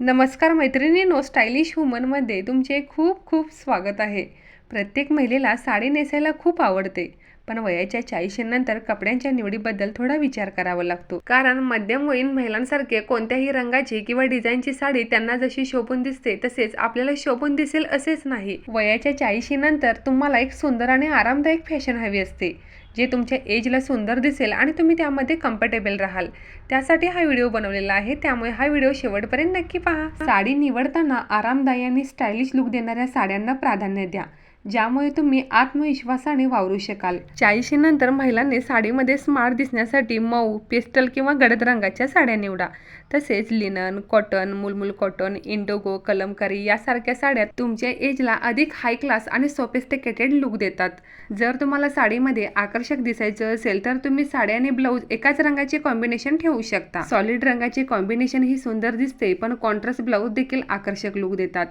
नमस्कार मैत्रिणीनो स्टायलिश वुमनमध्ये तुमचे खूप खूप स्वागत आहे. प्रत्येक महिलेला साडी नेसायला खूप आवडते पण वयाच्या चाळीशीनंतर कपड्यांच्या निवडीबद्दल थोडा विचार करावा लागतो. कारण मध्यमवयीन महिलांसारखे कोणत्याही रंगाची किंवा डिझाईनची साडी त्यांना जशी शोभून दिसते तसेच आपल्याला शोभून दिसेल असेच नाही. वयाच्या चाळीशीनंतर तुम्हाला एक सुंदर आणि आरामदायक फॅशन हवी असते. जे तुमच्या एजला सुंदर दिसेल आणि तुम्ही त्यामध्ये कम्फर्टेबल राहाल. त्यासाठी हा व्हिडिओ बनवलेला आहे. त्यामुळे हा व्हिडिओ शेवटपर्यंत नक्की पहा. साडी निवडताना आरामदायी आणि स्टायलिश लुक देणाऱ्या साड्यांना प्राधान्य द्या ज्यामुळे तुम्ही आत्मविश्वासाने वावरू शकाल. चाळीशी नंतर महिलांनी साडीमध्ये स्मार्ट दिसण्यासाठी मऊ पेस्टल किंवा गडद रंगाच्या साड्या निवडा. तसेच linen cotton mulmul cotton indigo Kalamkari यासारख्या साड्या तुमच्या एजला अधिक हाय क्लास आणि सोफिस्टिकेटेड लुक देतात. जर तुम्हाला साडीमध्ये आकर्षक दिसायचं असेल तर तुम्ही साड्या आणि ब्लाऊज एकाच रंगाचे कॉम्बिनेशन ठेवू शकता. सॉलिड रंगाचे कॉम्बिनेशन ही सुंदर दिसते पण कॉन्ट्रास्ट ब्लाऊज देखील आकर्षक लुक देतात.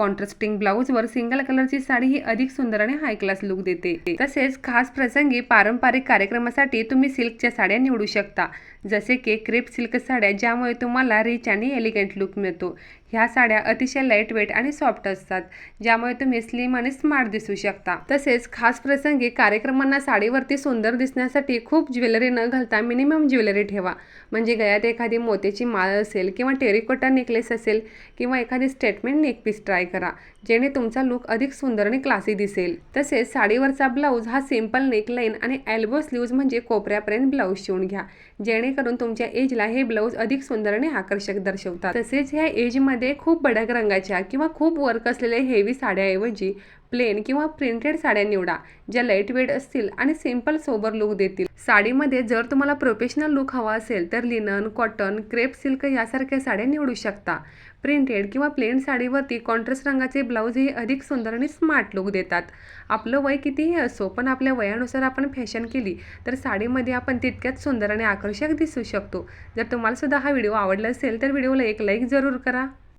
कॉन्ट्रास्टिंग ब्लाऊजवर सिंगल कलरची साडी ही अधिक सुंदर आणि हाय क्लास लुक देते. तसेच खास प्रसंगी पारंपरिक कार्यक्रमासाठी तुम्ही सिल्कच्या साड्या निवडू शकता. जसे की क्रेप सिल्क साड्या ज्यामुळे तुम्हाला रिच आणि एलिगंट लुक मिळतो. ह्या साड्या अतिशय लाइट वेट आणि सॉफ्ट असतात ज्यामुळे तुम्ही स्लिम आणि स्मार्ट दिसू शकता. तसेच खास प्रसंगी कार्यक्रमांना साडीवरती सुंदर दिसण्यासाठी खूप ज्वेलरी न घालता मिनिमम ज्वेलरी ठेवा. म्हणजे गळ्यात एखादी मोत्याची माळ असेल किंवा टेरिकोटा नेकलेस असेल किंवा एखादी स्टेटमेंट नेकपीस ट्राय करा. जेणे तुमचा लुक अधिक सुंदर आणि क्लासी दिसेल. तसेच साडीवरचा ब्लाऊज हा सिंपल नेकलाईन आणि एल्बो स्लीव्ज म्हणजे कोपऱ्यापर्यंत ब्लाऊज शिवून घ्या. जेणेकरून तुमच्या एजला हे ब्लाऊज अधिक सुंदर आणि आकर्षक दर्शवतात. तसेच ह्या एजमध्ये खूप बडक रंगाच्या किंवा खूप वर्क असलेल्या हेवी साड्याऐवजी प्लेन किंवा प्रिंटेड साड्या निवडा ज्या लाइट वेट असतील आणि सिंपल सोबर लुक देतील. साडीमध्ये जर तुम्हाला प्रोफेशनल लुक हवा असेल तर लिनन कॉटन क्रेप सिल्क यासारख्या साड्या निवडू शकता. प्रिंटेड किंवा प्लेन साडीवरती कॉन्ट्रास्ट रंगाचे ब्लाऊज हे अधिक सुंदर आणि स्मार्ट लुक देतात. आपलं वय कितीही असो पण आपल्या वयानुसार आपण फॅशन केली तर साडीमध्ये आपण तितक्याच सुंदर आणि आकर्षक दिसू शकतो. जर तुम्हालासुद्धा हा व्हिडिओ आवडला असेल तर व्हिडिओला एक लाईक जरूर करा.